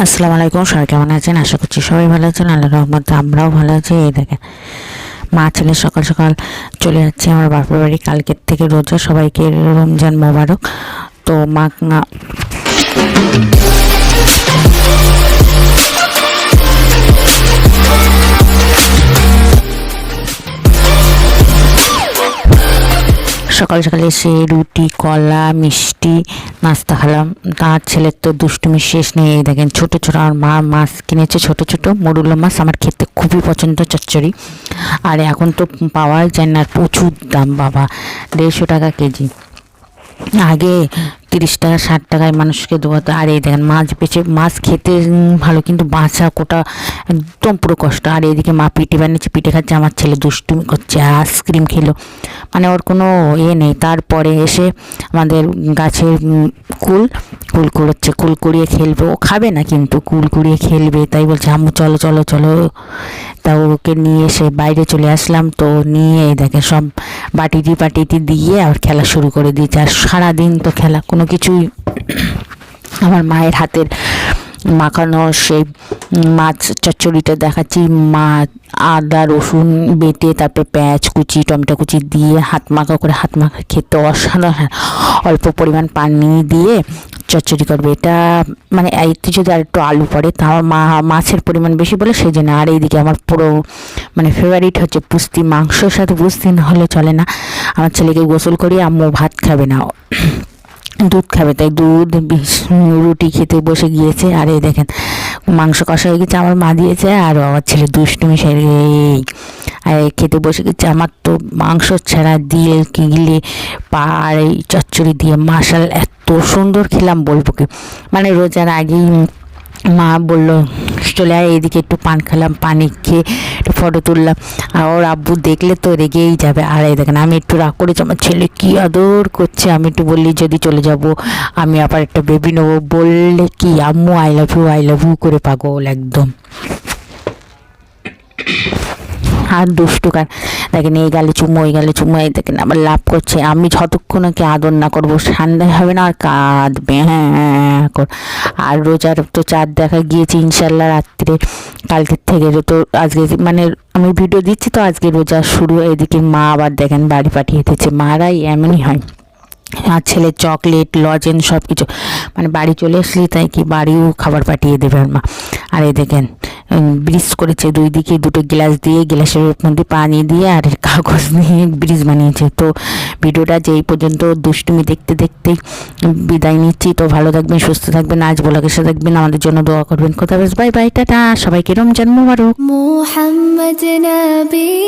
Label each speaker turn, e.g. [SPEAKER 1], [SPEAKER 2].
[SPEAKER 1] আসসালামু আলাইকুম, সবাই কেমন আছেন? আশা করছি সবাই ভালো আছেন আল্লাহ রহমত আমরাও ভালো আছি। এই দেখে মা ছেলে সকাল সকাল চলে যাচ্ছে আমার বাপের বাড়ি। কালকের থেকে রোজা সবাইকে রমজান মোবারক। তো মা সকাল সকালে এসে রুটি, কলা, মিষ্টি, নাস্তা খেলাম। তার ছেলের তো দুষ্টুমি শেষ নেই। দেখেন ছোট ছোট আমার মা মাছ কিনেছে, ছোট ছোট। মরুলো মাছ আমার খেতে খুবই পছন্দ, চচ্চড়ি। আর এখন তো পাওয়া যায় না, প্রচুর দাম বাবা, দেড়শো টাকা কেজি। আগে তিরিশ টাকা ষাট টাকায় মানুষকে দেওয়াতো আর এই দেখেন মাছ বেছে মাছ খেতে ভালো, কিন্তু বাঁচা কোটা একদম পুরো কষ্ট। আর এদিকে মা পিঠে বানিয়েছে, পিঠে খাচ্ছে আমার ছেলে, দুষ্টুমি করছে, আইসক্রিম খেলো। মানে ওর কোনো এ নেই। তারপরে এসে আমাদের গাছের কুল কুল কুড়োচ্ছে, কুল কুড়িয়ে খেলবে। ও খাবে না কিন্তু, কুল কুড়িয়ে খেলবে। তাই বলছে, আম্মু, চলো চলো চলো। তা ওকে নিয়ে এসে বাইরে চলে আসলাম। তো নিয়ে দেখে সব বাটিটি পাটিটি দিয়ে আর খেলা শুরু করে দিয়েছে। আর সারাদিন তো খেলা, কোনো কিছুই আমার মায়ের হাতের মাখানো সেই মাছ চচ্চড়িটা দেখাচ্ছি। মা আদা, রসুন বেটে তারপরে পেঁয়াজ কুচি, টমেটো কুচি দিয়ে হাত মাখা করে হাত মাখা খেতে অসাধারণ অল্প পরিমাণ পানি দিয়ে চচ্চড়ি করবে। এটা মানে এতে যদি আর একটু আলু পড়ে, তাও মা মাছের পরিমাণ বেশি বলে সেই জন্য আর এইদিকে আমার পুরো মানে ফেভারিট হচ্ছে পুস্তি মাংসর সাথে পুস্তি না হলে চলে না। আমার ছেলেকে গোসল করিয়ে আম্মু ভাত খাবে না। দুধ খাবে, তাই দুধ রুটি খেতে বসে গিয়েছে। আর এই দেখেন, মাংস কষা হয়ে গেছে, আমার মা দিয়েছে, আর আমার ছেলে দুষ্টুমি সেরে আর খেতে বসে গেছে, আমার তো মাংস ছাড়া দিয়ে গিলে পাড় এই চচ্চড়ি দিয়ে মাসাল এত সুন্দর খেলাম বলব কি। মানে রোজার আগেই মা বলল চলে আয় এদিকে একটু পান খেলাম, পানি খেয়ে একটু ফটো তুললাম। আর ওর আব্বু দেখলে তো রেগেই যাবে। আর এই দেখেন, আমি একটু রাগ করেছি, আমার ছেলে কি আদর করছে? আমি একটু বললি, যদি চলে যাব, আমি আবার একটা বেবি নেব। বললে কি, আম্মু I love you I love you করে পাগল একদম। আর দুষ্টু কার? দেখেন এই গালে চুমো ওই গালে চুমো, এই দেখেন আবার লাভ করছে। আমি যতক্ষণ ওকে আদর না করব ঠান্ডায় হবে না আর কাঁদবে। হ্যাঁ হ্যাঁ কর। আর রোজার তো চাঁদ দেখা গিয়েছি ইনশাল্লাহ রাত্রে, কালকের থেকে। তো আজকে মানে আমি ভিডিও দিচ্ছি, তো আজকে রোজা শুরু, এদিকে মা আবার দেখেন বাড়ি পাঠিয়ে দিয়েছে। মারাই এমনই হয়। আর ছেলে চকলেট, লজেন সব কিছু মানে বাড়ি চলে আসলি, তাই কি বাড়িও খাবার পাঠিয়ে দেবে আর মা। আর এই দেখেন ব্রিজ করেছে। দুই দিকে দুটো গ্লাস দিয়ে, গ্লাসের মধ্যে পানি দিয়ে আর কাগজ নিয়ে ব্রিজ বানিয়েছে। তো ভিডিওটা যে এই পর্যন্ত দুষ্টুমি দেখতে দেখতে বিদায় নিচ্ছি। তো ভালো থাকবেন, সুস্থ থাকবেন, আজ বলা কেসে থাকবেন আমাদের জন্য দোয়া করবেন। কোথাও বাই বাই, টাটা। সবাইকে রমজান মোবারক।
[SPEAKER 2] মোহাম্মদ নবী